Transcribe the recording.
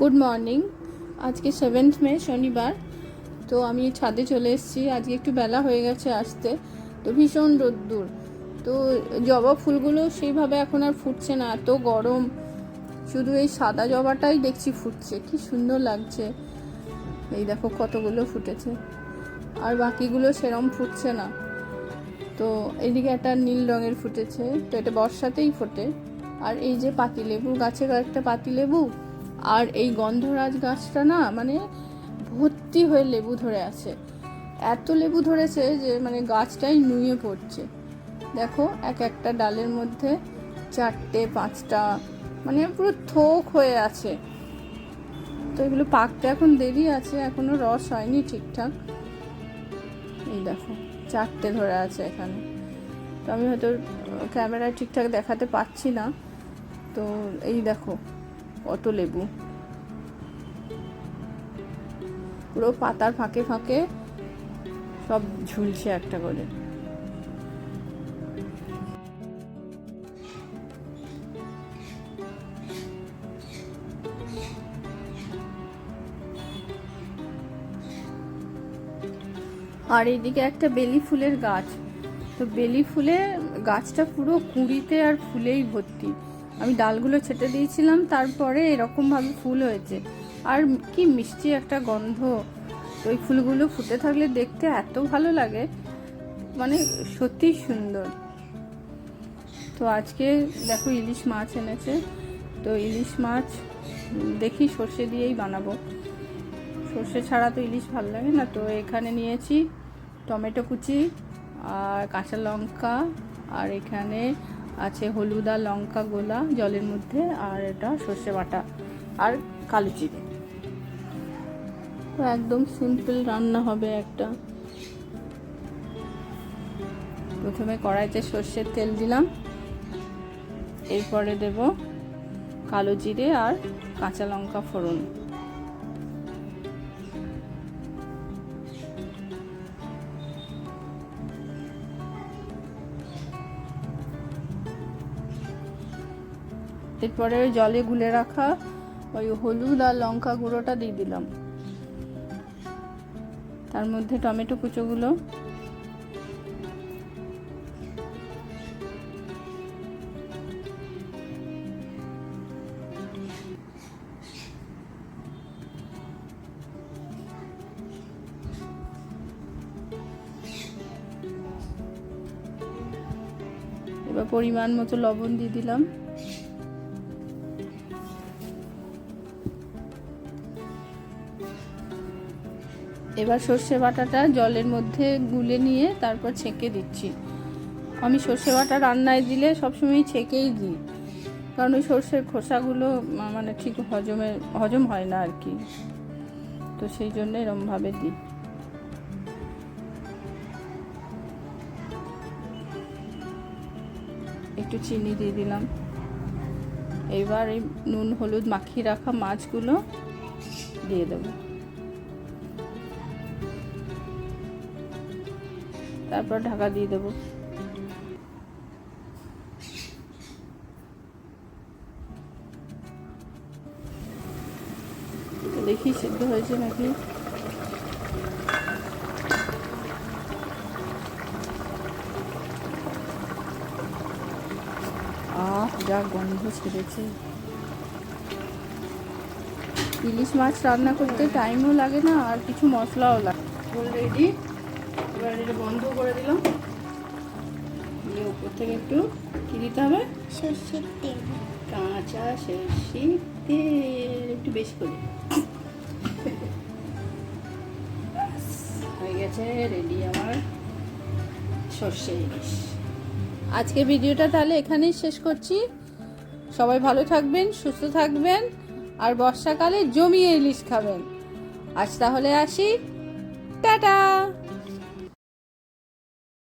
Good morning আজকে seventh May, শনিবার। তো আমি ছাদে চলে এসেছি। আজকে একটু বেলা হয়ে গেছে আসতে। তো ভীষণ রোদ্দুর। তো জবা ফুলগুলো সেইভাবে এখন আর ফুটছে না। এত গরম। শুধু এই সাদা জবাটাই দেখছি ফুটছে। কি সুন্দর লাগছে। এই দেখো কতগুলো ফুটেছে। আর বাকিগুলো সেরম ফুটছে না। তো এদিকে একটা নীল রঙের ফুটেছে। তো এটা বর্ষাতেই ফোটে। আর এই যে পাতিলেবু, গাছে কয়েকটা পাতিলেবু। আর এই গন্ধরাজ গাছটা না মানে ভর্তি হয়ে লেবু ধরে আছে। এত লেবু ধরেছে যে মানে গাছটাই নুয়ে পড়ছে। দেখো, এক একটা ডালের মধ্যে চারটে, পাঁচটা মানে পুরো থোক হয়ে আছে। তো এগুলো পাকতে এখন দেরি আছে, এখনও রস হয়নি ঠিকঠাক। এই দেখো, চারটে ধরে আছে এখানে। তো আমি হয়তো ক্যামেরায় ঠিকঠাক দেখাতে পাচ্ছি না। তো এই দেখো কত লেবু। পুরো পাতার ফাঁকে ফাঁকে সব ঝুলছে একটা করে। আর এইদিকে একটা বেলি ফুলের গাছ। তো বেলি ফুলে গাছটা পুরো কুঁড়িতে আর ফুলেই ভর্তি। আমি ডালগুলো ছেটে দিয়েছিলাম, তারপরে এরকমভাবে ফুল হয়েছে। আর কি মিষ্টি একটা গন্ধ। ওই ফুলগুলো ফুটে থাকলে দেখতে এত ভালো লাগে। মানে সত্যিই সুন্দর। তো আজকে দেখো ইলিশ মাছ এনেছে। তো ইলিশ মাছ দেখি সর্ষে দিয়েই বানাবো। সর্ষে ছাড়া তো ইলিশ ভালো লাগে না। তো এখানে নিয়েছি টমেটো কুচি আর কাঁচা লঙ্কা। আর এখানে আছে হলুদ আর লঙ্কা গোলা জলের মধ্যে, আর এটা সর্ষে বাটা আর কালো জিরে। তো একদম সিম্পল রান্না হবে একটা। প্রথমে কড়াইতে সর্ষের তেল দিলাম। এরপরে দেব কালো জিরে আর কাঁচা লঙ্কা ফোড়ন। এরপরে ওই জলে গুলে রাখা ওই হলুদ আর লঙ্কা গুঁড়োটা দিয়ে দিলাম। তার মধ্যে টমেটো কুচোগুলো। এবার পরিমাণ মতো লবণ দিয়ে দিলাম। এবার সর্ষে বাটাটা জলের মধ্যে গুলে নিয়ে তারপর ছেঁকে দিচ্ছি। আমি সর্ষে বাটা রান্নায় দিলে সবসময় ছেঁকেই দিই। কারণ ওই সর্ষের খোসাগুলো মানে ঠিক হজমে, হজম হয় না আর কি। তো সেই জন্য এরমভাবে দিই। একটু চিনি দিয়ে দিলাম। এবার এই নুন, হলুদ মাখিয়ে রাখা মাছগুলো দিয়ে দেবো। তারপর ঢাকা দিয়ে দেবো। দেখি সিদ্ধ হয়েছে নাকি? আহ যা গন্ধ ছেড়েছে। ইলিশ মাছ রান্না করতে টাইমও লাগে না, আর কিছু মশলাও লাগে। অলরেডি এবার এটা বন্ধ করে দিলাম। দিয়ে উপর থেকে একটু কি দিতে হবে? সর্ষের তেল। কাঁচা সর্ষে তেল একটু বেশি করে। হয়ে গেছে রেডি আমার সর্ষে ইলিশ। আজকে ভিডিওটা তাহলে এখানেই শেষ করছি। সবাই ভালো থাকবেন সুস্থ থাকবেন আর বর্ষাকালে জমিয়ে ইলিশ খাবেন। আজ তাহলে আসি। টাটা!